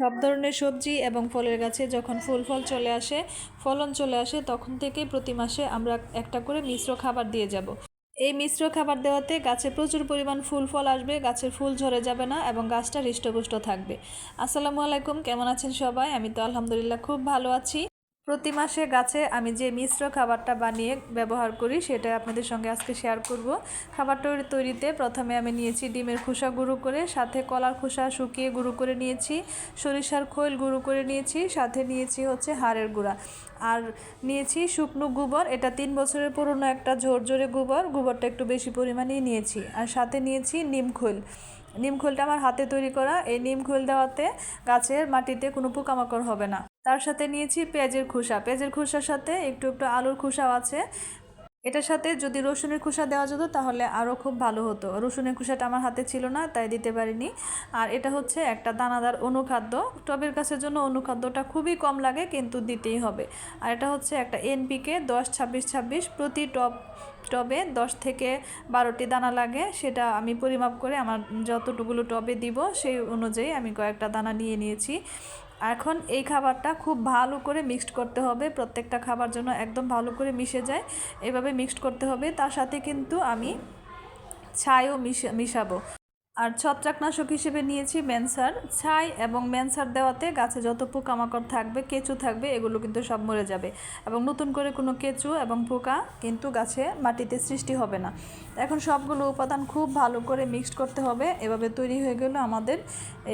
সব ধরনের সবজি এবং ফলের গাছে যখন ফুল ফল চলে আসে, ফলন চলে আসে, তখন থেকেই প্রতি মাসে আমরা একটা করে মিশ্র খাবার দিয়ে যাব। এই মিশ্র খাবার দেওয়াতে গাছে প্রচুর পরিমাণ ফুল ফল আসবে, গাছের ফুল ঝরে যাবে না এবং গাছটা হৃষ্টপুষ্ট থাকবে। আসসালামু আলাইকুম, কেমন আছেন সবাই? আমি তো আলহামদুলিল্লাহ খুব ভালো আছি। প্রতি মাসে গাছে আমি যে মিশ্র খাবারটা বানিয়ে ব্যবহার করি, সেটা আপনাদের সঙ্গে আজকে শেয়ার করব। খাবারটা তৈরিতে প্রথমে আমি নিয়েছি ডিমের খোসা গুঁড়ো করে, সাথে কলার খোসা শুকিয়ে গুঁড়ো করে নিয়েছি, সরিষার খৈল গুঁড়ো করে নিয়েছি, সাথে নিয়েছি হচ্ছে হাড়ের গুঁড়া। আর নিয়েছি শুকনো গোবর, এটা তিন বছরের পুরনো একটা ঝোরঝোরে গোবর, গোবরটা একটু বেশি পরিমাণেই নিয়েছি। আর সাথে নিয়েছি নিম খৈল। নিম খোলটা আমার হাতে তৈরি করা, এই নিম খোল দেওয়াতে গাছের মাটিতে কোনো পোকামাকড় হবে না। তার সাথে নিয়েছি পেঁয়াজের খোসা। পেঁয়াজের খোসার সাথে একটু একটু আলুর খোসাও আছে। এটার সাথে যদি রসুনের খোসা দেওয়া যেত তাহলে আরও খুব ভালো হতো। রসুনের খোসাটা আমার হাতে ছিল না, তাই দিতে পারিনি। আর এটা হচ্ছে একটা দানাদার অনুখাদ্য। টবের গাছের জন্য অনুখাদ্যটা খুবই কম লাগে, কিন্তু দিতেই হবে। আর এটা হচ্ছে একটা এনপিকে দশ ছাব্বিশ ছাব্বিশ প্রতি টব, টবে দশ থেকে বারোটি দানা লাগে। সেটা আমি পরিমাপ করে আমার যতটুকুলো টবে দিব, সেই অনুযায়ী আমি কয়েকটা দানা নিয়ে নিয়েছি। এখন এই খাবারটা খুব ভালো করে মিক্সড করতে হবে। প্রত্যেকটা খাবার জন্য একদম ভালো করে মিশে যায়, এভাবে মিক্সড করতে হবে। তার সাথে কিন্তু আমি ছাইও মিশা, মিশাবো। আর ছত্রাকনাশক হিসেবে নিয়েছি ম্যানসার। ছাই এবং ম্যানসার দেওয়াতে গাছে যত পোকামাকড় থাকবে, কেঁচু থাকবে, এগুলো কিন্তু সব মরে যাবে। এবং নতুন করে কোনো কেঁচু এবং পোকা কিন্তু গাছে মাটিতে সৃষ্টি হবে না। এখন সবগুলো উপাদান খুব ভালো করে মিক্সড করতে হবে। এভাবে তৈরি হয়ে গেল আমাদের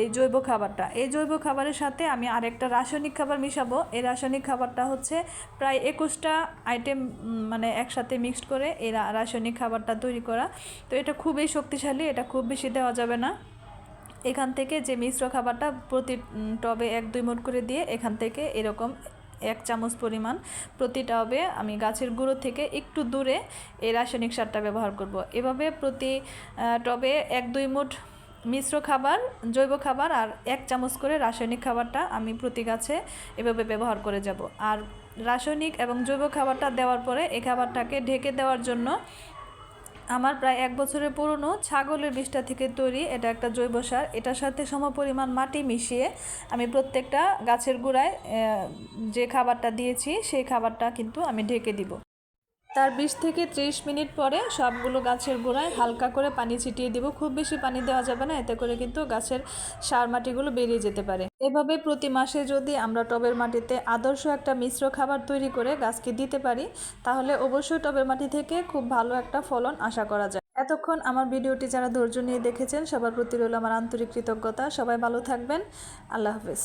এই জৈব খাবারটা। এই জৈব খাবারের সাথে আমি আরেকটা রাসায়নিক খাবার মিশাবো। এই রাসায়নিক খাবারটা হচ্ছে প্রায় একুশটা আইটেম মানে একসাথে মিক্সড করে এই রাসায়নিক খাবারটা তৈরি করা। তো এটা খুবই শক্তিশালী, এটা খুব বেশি দেওয়া যাবে না এখান থেকে যে মিশ্র খাবারটা প্রতি টবে এক, দুই মুঠ করে দিয়ে এখান থেকে এরকম এক চামচ পরিমাণ প্রতি টবে আমি গাছের গুঁড়ো থেকে একটু দূরে এই রাসায়নিক সারটা ব্যবহার করব। এভাবে প্রতি টবে এক, দুই মুঠ মিশ্র খাবার, জৈব খাবার আর এক চামচ করে রাসায়নিক খাবারটা আমি প্রতি গাছে এভাবে ব্যবহার করে যাব আর রাসায়নিক এবং জৈব খাবারটা দেওয়ার পরে এই খাবারটাকে ঢেকে দেওয়ার জন্য আমার প্রায় এক বছরের পুরনো ছাগলের বিষটা থেকে তৈরি এটা একটা জৈব সার। এটার সাথে সমপরিমাণ মাটি মিশিয়ে আমি প্রত্যেকটা গাছের গোড়ায় যে খাবারটা দিয়েছি সেই খাবারটা কিন্তু আমি ঢেকে দিব। তার বিশ থেকে ত্রিশ মিনিট পরে সবগুলো গাছের গোড়ায় হালকা করে পানি ছিটিয়ে দিব। খুব বেশি পানি দেওয়া যাবে না, এতে করে কিন্তু গাছের সার মাটিগুলো বেরিয়ে যেতে পারে। এভাবে প্রতি মাসে যদি আমরা টবের মাটিতে আদর্শ একটা মিশ্র খাবার তৈরি করে গাছকে দিতে পারি, তাহলে অবশ্যই টবের মাটি থেকে খুব ভালো একটা ফলন আশা করা যায়। এতক্ষণ আমার ভিডিওটি যারা ধৈর্য নিয়ে দেখেছেন, সবার প্রতি রইল আমার আন্তরিক কৃতজ্ঞতা। সবাই ভালো থাকবেন। আল্লাহ হাফেজ।